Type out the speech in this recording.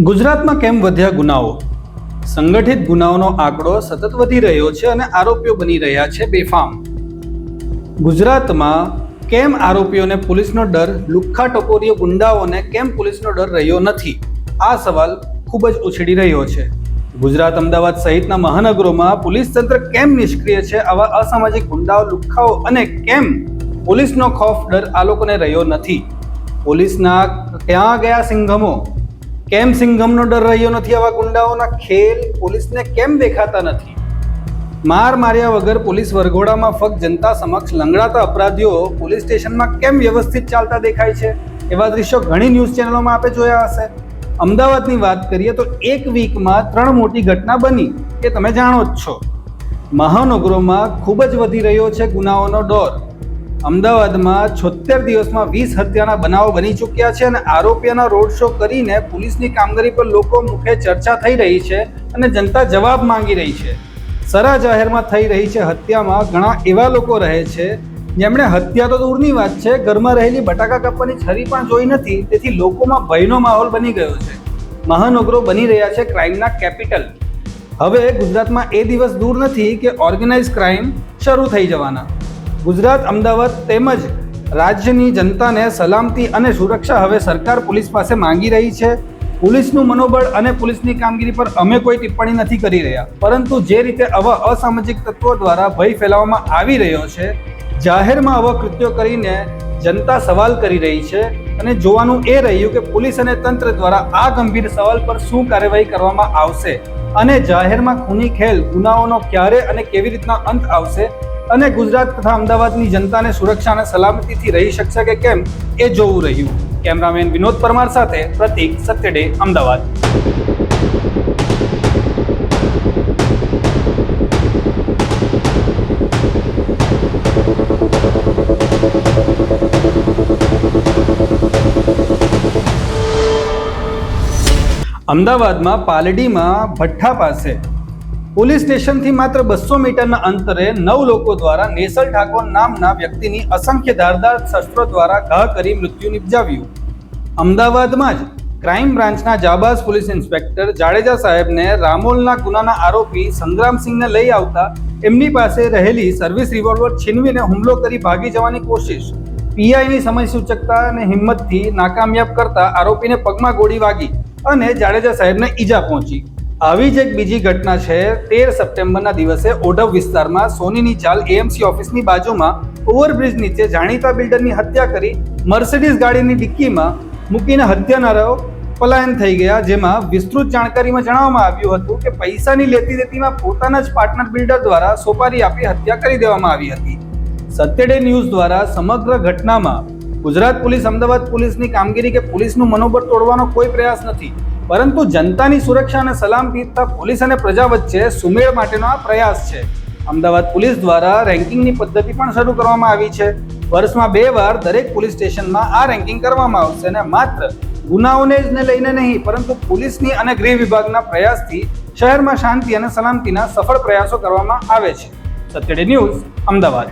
ગુજરાતમાં કેમ વધ્યા ગુનાઓ? સંગઠિત ગુનાઓનો આંકડો સતત વધી રહ્યો છે અને આરોપીઓ બની રહ્યા છે બેફામ. ગુજરાતમાં કેમ આરોપીઓને પોલીસનો ડર, લુખ્ખા ટકોરીઓ ગુંડાઓને કેમ પોલીસનો ડર રહ્યો નથી? આ સવાલ ખૂબ જ ઉછળી રહ્યો છે. ગુજરાત અમદાવાદ સહિતના મહાનગરોમાં પોલીસ તંત્ર કેમ નિષ્ક્રિય છે? આવા અસામાજિક ગુંડાઓ, લુખ્ખાઓ અને કેમ પોલીસનો ખોફ ડર આ લોકોને રહ્યો નથી? પોલીસના ક્યાં ગયા સિંઘમો? કેમ સિંઘમનો ડર રહ્યો નથી આવા ગુંડાઓના? ખેલ પોલીસને કેમ દેખાતા નથી? માર માર્યા વગર પોલીસ વરઘોડામાં ફક્ત જનતા સમક્ષ લંગડાતા અપરાધીઓ પોલીસ સ્ટેશનમાં કેમ વ્યવસ્થિત ચાલતા દેખાય છે? એવા દ્રશ્યો ઘણી ન્યૂઝ ચેનલોમાં આપે જોયા હશે. અમદાવાદની વાત કરીએ તો એક વીકમાં ત્રણ મોટી ઘટના બની, એ તમે જાણો જ છો. મહાનગરોમાં ખૂબ જ વધી રહ્યો છે ગુનાઓનો દોર અમદાવાદમાં છોતેર દિવસમાં વીસ હત્યાના બનાવો બની ચૂક્યા છે અને આરોપીઓના રોડ શો કરીને પોલીસની કામગીરી પર લોકો મુખે ચર્ચા થઈ રહી છે અને જનતા જવાબ માંગી રહી છે. સરા જાહેરમાં થઈ રહી છે હત્યામાં ઘણા એવા લોકો રહે છે જેમણે હત્યા તો દૂરની વાત છે, ઘરમાં રહેલી બટાકા કાપવાની છરી પણ જોઈ નથી, તેથી લોકોમાં ભયનો માહોલ બની ગયો છે. મહાનગરો બની રહ્યા છે ક્રાઇમના કેપિટલ. હવે ગુજરાતમાં એ દિવસ દૂર નથી કે ઓર્ગેનાઇઝ ક્રાઇમ શરૂ થઈ જવાના. ગુજરાત, અમદાવાદ તેમજ રાજ્યની જનતાને સલામતી અને સુરક્ષા હવે સરકાર પોલીસ પાસે માંગી રહી છે. પોલીસનું મનોબળ અને પોલીસની કામગીરી પર અમે કોઈ ટિપ્પણી નથી કરી રહ્યા. પરંતુ જે રીતે આવા અસામાજિક તત્વો દ્વારા ભય ફેલાવવામાં આવી રહ્યો છે, જાહેરમાં આવા કૃત્યો કરીને જનતા સવાલ કરી રહી છે અને જોવાનું એ રહ્યું કે પોલીસ અને તંત્ર દ્વારા આ ગંભીર સવાલ પર શું કાર્યવાહી કરવામાં આવશે અને જાહેરમાં ખૂની ખેલ, ગુનાઓનો ક્યારે અને કેવી રીતના અંત આવશે અને ગુજરાત તથા અમદાવાદની જનતાને સુરક્ષા અને સલામતીથી રહી શકશે કે કેમ એ જોવું રહ્યું. કેમેરામેન વિનોદ પરમાર સાથે પ્રતિક સત્યડે, અમદાવાદ. અમદાવાદમાં પાલડીમાં ભઠ્ઠા પાસે પોલીસ સ્ટેશનથી માત્ર બસો મીટરના અંતરે નવ લોકો દ્વારા નેસલ ઠાકોર નામના વ્યક્તિની અસંખ્ય ધારદાર શસ્ત્રો દ્વારા ઘા કરી મૃત્યુ નિપજાવ્યું. અમદાવાદમાં જ ક્રાઇમ બ્રાન્ચના જાબાઝ પોલીસ ઇન્સ્પેક્ટર જાડેજા સાહેબને રામોલના ગુનાના આરોપી સંગ્રામસિંહને લઈ આવતા એમની પાસે રહેલી સર્વિસ રિવોલ્વર છીનવીને હુમલો કરી ભાગી જવાની કોશિશ. પીઆઈની સમય સૂચકતા અને હિંમતથી નાકામયાબ કરતા આરોપીને પગમાં ગોળી વાગી અને જાડેજા સાહેબને ઈજા પહોંચી. આવી જ એક બીજી ઘટના છે, તેર સપ્ટેમ્બરના દિવસે ઓઢવ વિસ્તારમાં સોનીની ચાલ એએમસી ઓફિસની બાજુમાં ઓવરબ્રિજ નીચે જાણીતા બિલ્ડરની હત્યા કરી મર્સિડીઝ ગાડીની ડિક્કીમાં મૂકીને હત્યાનારાઓ પલાયન થઈ ગયા, જેમાં વિસ્તૃત જાણકારીમાં જણાવવામાં આવ્યું હતું કે પૈસાની લેતી દેતીમાં પોતાના જ પાર્ટનર બિલ્ડર દ્વારા સોપારી આપી હત્યા કરી દેવામાં આવી હતી. સત્યડે ન્યૂઝ દ્વારા સમગ્ર ઘટનામાં ગુજરાત પોલીસ, અમદાવાદ પોલીસની કામગીરી કે પોલીસનું મનોબળ તોડવાનો કોઈ પ્રયાસ નથી પરંતુ જનતાની સુરક્ષા અને સલામતીતા પોલીસ અને પ્રજા વચ્ચે સુમેળ માટેનો આ પ્રયાસ છે. અમદાવાદ પોલીસ દ્વારા રેન્કિંગની પદ્ધતિ પણ શરૂ કરવામાં આવી છે. વર્ષમાં બે વાર દરેક પોલીસ સ્ટેશનમાં આ રેન્કિંગ કરવામાં આવશે અને માત્ર ગુનાઓને જ ને લઈને નહીં, પરંતુ પોલીસની અને ગૃહ વિભાગના પ્રયાસથી શહેરમાં શાંતિ અને સલામતીના સફળ પ્રયાસો કરવામાં આવે છે. સત્યડે ન્યૂઝ, અમદાવાદ.